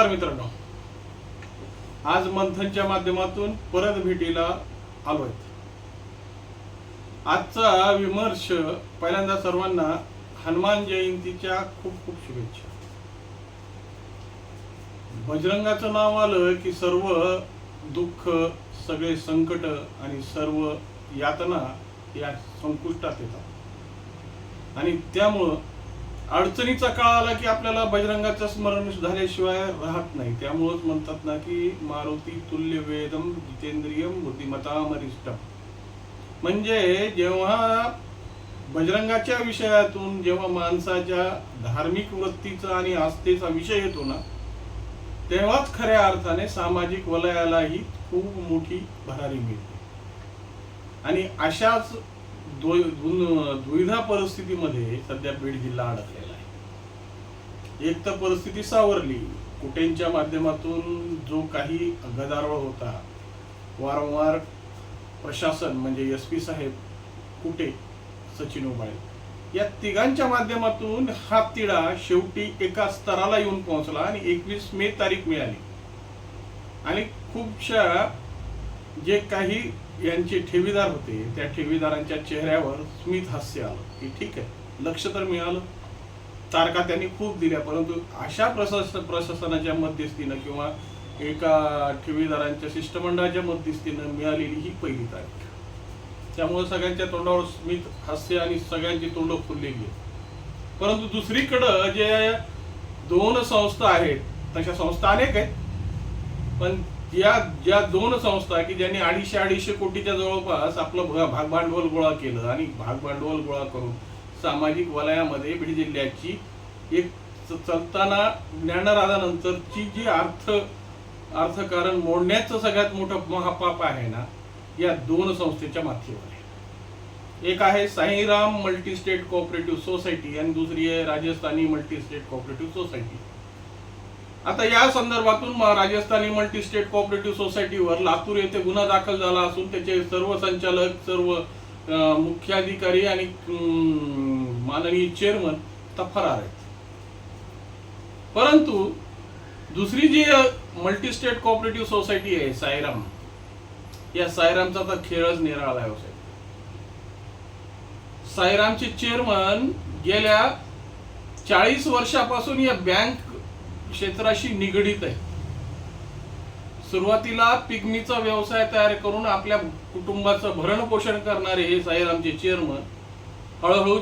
नमस्कार मित्रांनो. आज मंथनच्या माध्यमातून परत भेटीला आलो आहेत आजचा विमर्श पहिल्यांदा सर्वांना हनुमान जयंतीच्या खूप खूप शुभेच्छा. बजरंगाचं नाव आलं की सर्व दुःख सगळे संकट आणि सर्व यातना या संपुष्टात येतात. आणि त्यामुळं अडचणीचा काळ आला की आपल्याला बजरंगाचं स्मरण झाल्याशिवाय राहत नाही. त्यामुळंच म्हणतात ना की मारुती तुल्य वेदम जितेंद्रियम बुद्धिमतामरिष्टम. म्हणजे जेव्हा बजरंगाच्या विषयातून जेव्हा माणसाच्या धार्मिक वृत्तीचा आणि आस्थेचा विषय येतो ना तेव्हाच खऱ्या अर्थाने सामाजिक वलयालाही खूप मोठी भरारी मिळते. आणि अशाच द्वै- द्विधा परिस्थितीमध्ये सध्या बीड जिल्हा अडकलेला आहे एक तर परिस्थिती सावरली. कुटेंच्या माध्यमातून जो काही गदारोळ होता वारंवार प्रशासन म्हणजे एस पी साहेब कुटे सचिन उबाळे. या तिघांच्या माध्यमातून हा तिढा शेवटी एका स्तराला येऊन पोहोचला आणि एकवीस मे तारीख मिळाली. आणि खूपशा जे काही यांचे ठेवीदार होते त्या ठेवीदारांच्या चेहऱ्यावर स्मित हास्य आलं. की ठीक आहे लक्ष तर मिळालं. तारखा त्यांनी खूप दिल्या परंतु अशा प्रशास प्रशासनाच्या मध्यस्थीनं किंवा एका ठेवीदारांच्या शिष्टमंडळाच्या मध्यस्थीनं मिळालेली ही पहिली तारीख. त्यामुळे सगळ्यांच्या तोंडावर स्मित हास्य आणि सगळ्यांची तोंड फुललेली आहेत परंतु दुसरीकडं जे दोन संस्था आहेत तशा संस्था अनेक आहेत पण या ज्या दोन संस्था की ज्यांनी अडीचशे अडीचशे कोटीच्या जवळपास आपलं भागभांडवल गोळा केलं आणि भागभांडवल गोळा करून सामाजिक वलयामध्ये बीड जिल्ह्याची एक चलताना चालताना ज्ञानराजानंतरची जी अर्थ अर्थकारण मोडण्याचं सगळ्यात मोठं महापाप आहे ना या दोन संस्थेच्या माथेवर आहे. एक आहे Sairam multi state cooperative society आणि दुसरी आहे Rajasthani multi state cooperative society. आता या संदर्भातून राजस्थानी मल्टी स्टेट कोऑपरेटिव्ह सोसायटीवर लातूर येथे गुन्हा दाखल झाला असून त्याचे सर्व संचालक सर्व मुख्याधिकारी आणि अं, माननीय चेअरमन आता फरार आहेत परंतु दुसरी जी मल्टी स्टेट कॉपरेटिव्ह सोसायटी आहे सायराम या सायरामचा तर खेळच निराळा आहे हो साहेब. सायरामचे चेअरमन गेल्या चाळीस वर्षापासून या बँक क्षेत्राशी निगडीत आहे सुरुवातीला पिग्मीचा व्यवसाय तयार करून आपल्या कुटुंबाचं भरण पोषण करणारे हे साईरामचे चेअरमन हळूहळू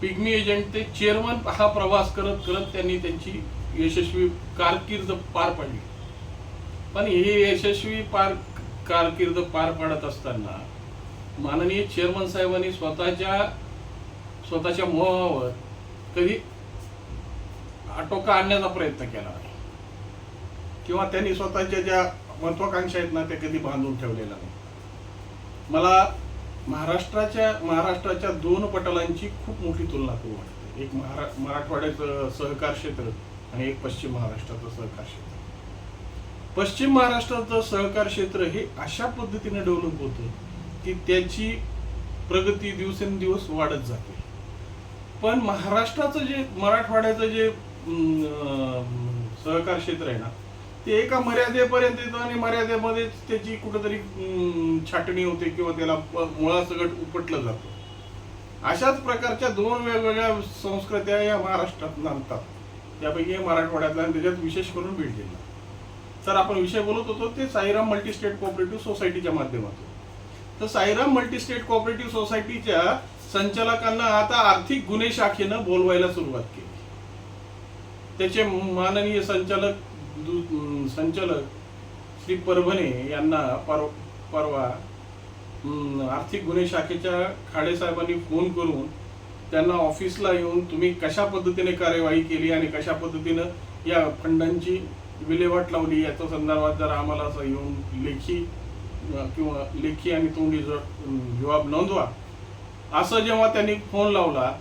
पिग्मी एजंट ते चेअरमन हा प्रवास करत करत त्यांनी त्यांची यशस्वी कारकीर्द पार पाडली. पण ही यशस्वी पार कारकीर्द पार पाडत असताना माननीय चेअरमन साहेबांनी स्वतःच्या स्वतःच्या मोहावर कधी आटोका आणण्याचा प्रयत्न केला नाही. किंवा त्यांनी स्वतःच्या ज्या महत्वाकांक्षा आहेत ना त्या कधी बांधून ठेवलेल्या नाही मला महाराष्ट्राच्या महाराष्ट्राच्या दोन पटलांची खूप मोठी तुलना करू वाटते. एक महारा मराठवाड्याचं सहकार क्षेत्र आणि एक पश्चिम महाराष्ट्राचं सहकार क्षेत्र. पश्चिम महाराष्ट्राचं सहकार क्षेत्र हे अशा पद्धतीने डेव्हलप होतं की त्याची प्रगती दिवसेंदिवस वाढत जाते. पण महाराष्ट्राचं जे मराठवाड्याचं जे सहकार क्षेत्र आहे ना ते एका मर्यादेपर्यंत येतं आणि मर्यादेमध्येच त्याची कुठंतरी छाटणी होते किंवा त्याला मुळासकट उपटलं जातं. अशाच प्रकारच्या दोन वेगवेगळ्या संस्कृत्या या महाराष्ट्रात नांदतात. त्यापैकी हे मराठवाड्यातला आणि त्याच्यात विशेष करून बीड जिल्हा तर आपण विषय बोलत होतो ते साईराम मल्टी स्टेट कोऑपरेटिव्ह सोसायटीच्या माध्यमातून. तर साईराम मल्टी स्टेट कोऑपरेटिव्ह सोसायटीच्या संचालकांना आता आर्थिक गुन्हे शाखेनं बोलवायला सुरुवात केली. त्याचे माननीय संचालक संचालक श्री परभणे यांना पर परवा आर्थिक गुन्हे शाखेच्या खाडेसाहेबांनी फोन करून त्यांना ऑफिसला येऊन तुम्ही कशा पद्धतीने कार्यवाही केली आणि कशा पद्धतीनं या फंडांची विल्हेवाट लावली याच्या संदर्भात जर आम्हाला असं येऊन लेखी किंवा लेखी आणि तोंडी जवाब जबाब नोंदवा. असं जेव्हा त्यांनी फोन लावला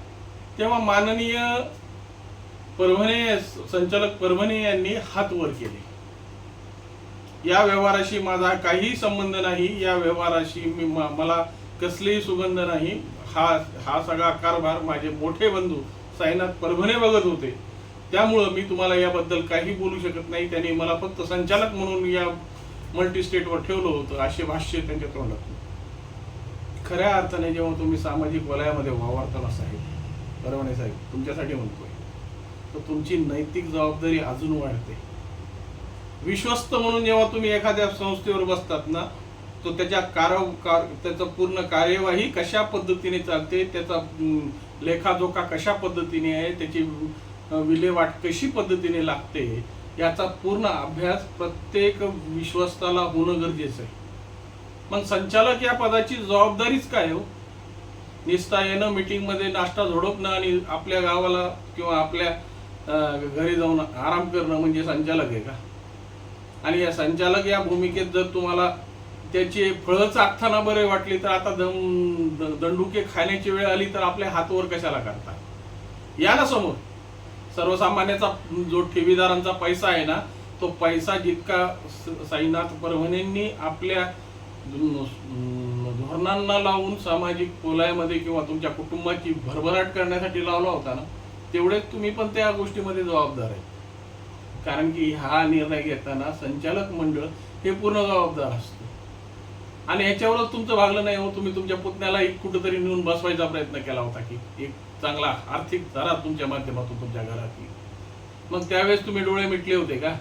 तेव्हा माननीय परभणे संचालक परभणे यांनी हात वर केले. या व्यवहाराशी माझा काही संबंध नाही या व्यवहाराशी मी मला कसलीही सुगंध नाही. हा हा सगळा कारभार माझे मोठे बंधू साईनाथ परभणे बघत होते. त्यामुळं मी तुम्हाला याबद्दल काही बोलू शकत नाही. त्यांनी मला फक्त संचालक म्हणून या मल्टी स्टेटवर ठेवलं होतं असे भाष्य त्यांच्या तोंडात. खऱ्या अर्थाने जेव्हा तुम्ही सामाजिक वलयामध्ये वावरताना साहेब परभणे साहेब तुमच्यासाठी म्हणतोय. तर तुमची नैतिक जबाबदारी अजून वाढते. विश्वस्त म्हणून जेव्हा तुम्ही एखाद्या संस्थेवर बसतात ना तो त्याच्या कार त्याचा त्याचं पूर्ण कार्यवाही कशा पद्धतीने चालते त्याचा लेखाजोखा कशा पद्धतीने आहे त्याची विल्हेवाट कशी पद्धतीने लागते याचा पूर्ण अभ्यास प्रत्येक विश्वस्ताला होणं गरजेचं आहे. मग संचालक या पदाची जबाबदारीच काय हो? निसता येणं मिटिंगमध्ये नाश्ता झोडपणं आणि आपल्या गावाला किंवा आपल्या घरी जाऊन आराम करणं म्हणजे संचालक आहे का? आणि या संचालक या भूमिकेत जर तुम्हाला त्याची फळं चाकताना बरे वाटली तर आता दम द- दंडुके खाण्याची वेळ आली तर आपल्या हातवर कशाला करता? या ना समोर. सर्वसामान्याचा जो ठेवीदारांचा पैसा आहे ना तो पैसा जितका स- साईनाथ परभणेंनी आपल्या धोरणांना लावून सामाजिक पोलायामध्ये किंवा तुमच्या कुटुंबाची भरभराट करण्यासाठी लावला होता ना तेवढेच तुम्ही पण त्या गोष्टीमध्ये जबाबदार आहे. कारण की हा निर्णय घेताना संचालक मंडळ हे पूर्ण जबाबदार असतं. आणि ह्याच्यावरच तुमचं भागलं नाही हो तुम्ही तुमच्या पुतण्याला एक कुठंतरी नेऊन बसवायचा प्रयत्न केला होता की एक चांगला आर्थिक धरा तुमच्या माध्यमातून तुमच्या घरात मग त्यावेळेस तुम्ही डोळे मिटले होते का?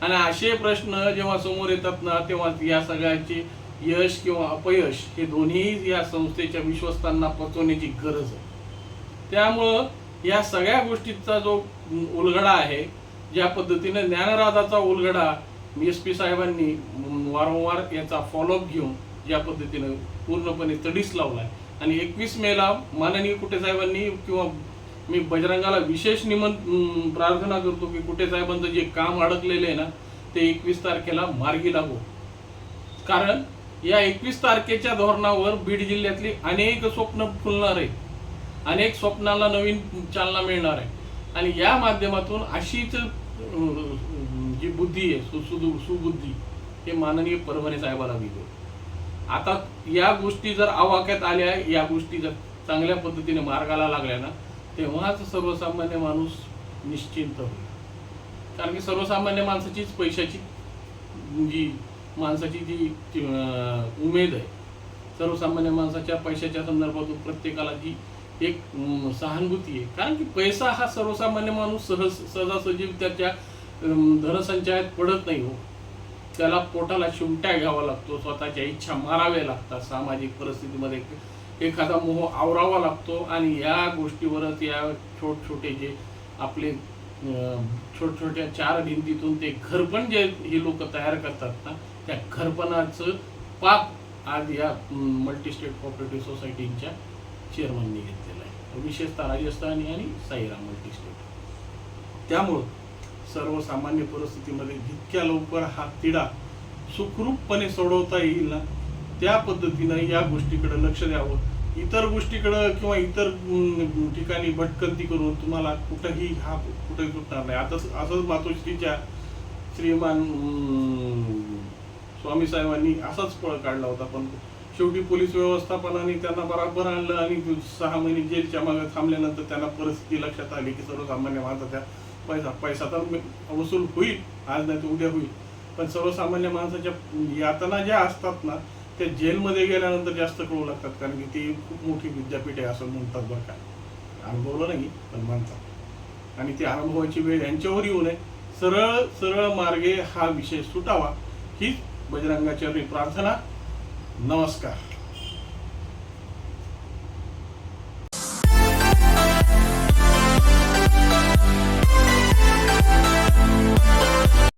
आणि असे प्रश्न जेव्हा समोर येतात ना तेव्हा या सगळ्यांचे यश किंवा अपयश हे दोन्ही या संस्थेच्या विश्वस्तांना पचवण्याची गरज आहे. त्यामुळं या सगळ्या गोष्टीचा जो उलगडा आहे ज्या पद्धतीने ज्ञानराजाचा उलगडा एस पी साहेबांनी वारंवार याचा फॉलोअप घेऊन ज्या पद्धतीनं पूर्णपणे तडीस लावलाय. आणि एकवीस मेला माननीय कुटे साहेबांनी किंवा मी बजरंगाला विशेष निमंत प्रार्थना करतो की कुटे साहेबांचं जे काम अडकलेलं आहे ना ते एकवीस तारखेला मार्गी लागू. कारण या एकवीस तारखेच्या धोरणावर बीड जिल्ह्यातली अनेक स्वप्न फुलणार आहे अनेक स्वप्नाला नवीन चालना मिळणार आहे. आणि या माध्यमातून अशीच जी बुद्धी आहे सुसुदु सुबुद्धी हे माननीय परभणे साहेबाला दिली आता या गोष्टी जर आवाक्यात आल्या या गोष्टी जर चांगल्या पद्धतीने मार्गाला लागल्या ना तेव्हाच सर्वसामान्य माणूस निश्चिंत होईल. कारण की सर्वसामान्य माणसाचीच पैशाची जी माणसाची जी उमेद आहे सर्वसामान्य माणसाच्या पैशाच्या संदर्भातून प्रत्येकाला जी एक सहानुभूती आहे. कारण की पैसा हा सर्वसामान्य माणूस सहज सहजासहजी त्याच्या अं, धनसंचयात पडत नाही हो. त्याला पोटाला शिवट्या घ्यावा लागतो स्वतःच्या इच्छा माराव्या लागतात सामाजिक परिस्थितीमध्ये एखादा मोह आवरावा लागतो आणि या गोष्टीवरच या छोट छोटे जे आपले छोट छोट्या चार भिंतीतून ते घरपण जे हे लोक तयार करतात ना त्या घरपणाचं पाप आज या मल्टी स्टेट कॉपरेटिव्ह सोसायटींच्या चेअरमननी घेतलेला आहे. विशेषतः राजस्थानी आणि साईराम मल्टी स्टेट त्यामुळं सर्वसामान्य परिस्थितीमध्ये जितक्या लवकर हा तिढा सुखरूपपणे सोडवता येईल ना त्या पद्धतीनं या गोष्टीकडे लक्ष द्यावं. इतर गोष्टीकडं किंवा इतर ठिकाणी भटकंती करून तुम्हाला कुठंही हा कुठेही सुटणार नाही. आता असंच मातोश्रीच्या श्रीमान स्वामी साहेबांनी असाच पळ काढला होता पण शेवटी पोलीस व्यवस्थापनाने त्यांना बराबर आणलं आणि सहा महिने जेलच्या मागे थांबल्यानंतर त्यांना परिस्थिती लक्षात आली की सर्वसामान्य माणसाच्या पैसा पैसा तर वसूल होईल. आज नाही तर उद्या होईल. पण सर्वसामान्य माणसाच्या यातना ज्या असतात ना त्या जेलमध्ये गेल्यानंतर जास्त कळू लागतात. कारण की ती खूप मोठी विद्यापीठ आहे असं म्हणतात बरं का. अनुभवलं नाही पण म्हणतात आणि ती अनुभवाची वेळ यांच्यावर येऊ नये. सरळ सरळ मार्गे हा विषय सुटावा. हीच बजरंगाच्या प्रार्थना. नमस्कार